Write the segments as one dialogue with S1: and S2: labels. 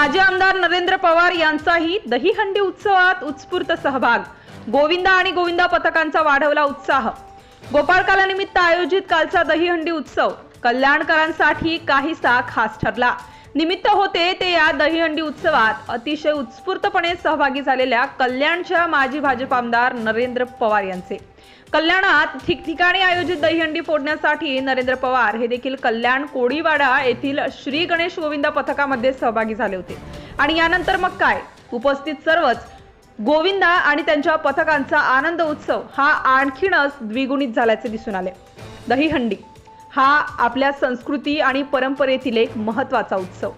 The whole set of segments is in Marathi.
S1: माजी आमदार नरेंद्र पवार यांचाही दहीहंडी उत्सवात उत्स्फूर्त सहभाग. गोविंदा आणि गोविंदा पथकांचा वाढवला उत्साह. गोपाळकालानिमित्त आयोजित कालचा दहीहंडी उत्सव कल्याणकरांसाठी काहीसा खास ठरला. निमित्त होते ते या दहीहंडी उत्सवात. अतिशय उत्स्फूर्तपणे सहभागी झालेल्या कल्याणच्या माजी भाजप आमदार नरेंद्र पवार यांचे. कल्याणात ठिकठिकाणी आयोजित दहीहंडी फोडण्यासाठी नरेंद्र पवार हे देखील कल्याण कोडीवाडा येथील श्री गणेश गोविंदा पथकामध्ये सहभागी झाले होते. आणि यानंतर मग काय? उपस्थित सर्वच गोविंदा आणि त्यांच्या पथकांचा आनंद उत्सव हा आणखीनच द्विगुणित झाल्याचे दिसून आले. दहीहंडी हा आपल्या संस्कृती आणि परंपरेतील एक महत्त्वाचा उत्सव.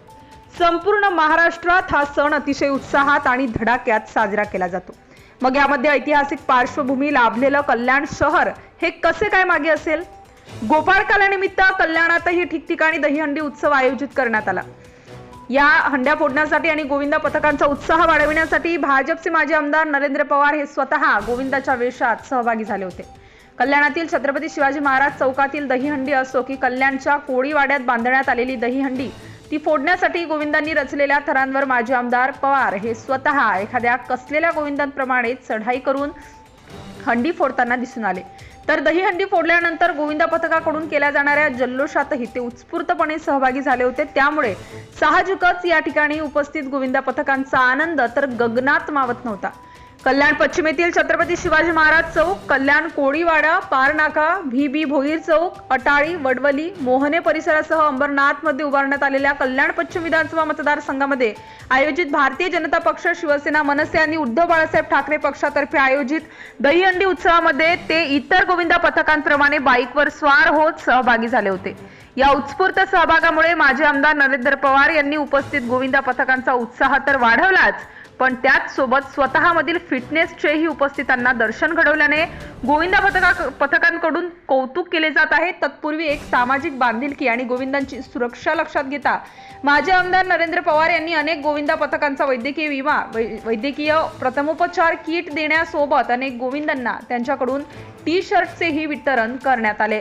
S1: संपूर्ण महाराष्ट्रात हा सण अतिशय उत्साहात आणि धडाक्यात साजरा केला जातो. मग यामध्ये ऐतिहासिक पार्श्वभूमी लाभलेलं कल्याण शहर हे कसे काय मागे असेल? गोपाळकालानिमित्त कल्याणातही ठिकठिकाणी दहीहंडी उत्सव आयोजित करण्यात आला. या हंड्या फोडण्यासाठी आणि गोविंदा पथकांचा उत्साह वाढविण्यासाठी भाजपचे माजी आमदार नरेंद्र पवार हे स्वतः गोविंदाच्या वेशात सहभागी झाले होते. कल्याणातील छत्रपती शिवाजी महाराज चौकातील दहीहंडी असो की कल्याणच्या कोळीवाड्यात बांधण्यात आलेली दहीहंडी ती फोडण्यासाठी गोविंदांनी रचलेल्या थरांवर माजी आमदार पवार हे स्वतः एखाद्या कसलेल्या गोविंदांप्रमाणे चढाई करून हंडी फोडताना दिसून आले. तर दहीहंडी फोडल्यानंतर गोविंदा पथकाकडून केल्या जाणाऱ्या जल्लोषातही ते उत्स्फूर्तपणे सहभागी झाले होते. त्यामुळे साहजिकच या ठिकाणी उपस्थित गोविंदा पथकांचा आनंद तर गगनात मावत नव्हता. कल्याण पश्चिमेतील छत्रपती शिवाजी महाराज चौक कल्याण कोळीवाडा पारनाका व्ही बी भोईर चौक अटाळी वडवली मोहने परिसरासह अंबरनाथमध्ये उभारण्यात आलेल्या कल्याण पश्चिम विधानसभा मतदारसंघामध्ये आयोजित भारतीय जनता पक्ष शिवसेना मनसे आणि उद्धव बाळासाहेब ठाकरे पक्षातर्फे आयोजित दहीहंडी उत्सवामध्ये ते इतर गोविंदा पथकांप्रमाणे बाईकवर स्वार होत सहभागी झाले होते. या उत्स्फूर्त सहभागामुळे माजी आमदार नरेंद्र पवार यांनी उपस्थित गोविंदा पथकांचा उत्साह तर वाढवलाच पण त्याच सोबत स्वतःमधील फिटनेसचेही उपस्थितांना दर्शन घडवल्याने गोविंदा पथका पथकांकडून कौतुक केले जात आहे. तत्पूर्वी एक सामाजिक बांधिलकी आणि गोविंदांची सुरक्षा लक्षात घेता माजी आमदार नरेंद्र पवार यांनी अनेक गोविंदा पथकांचा वैद्यकीय विमा वै- वैद्यकीय प्रथमोपचार किट देण्यासोबत अनेक गोविंदांना त्यांच्याकडून टी शर्टचेही वितरण करण्यात आले.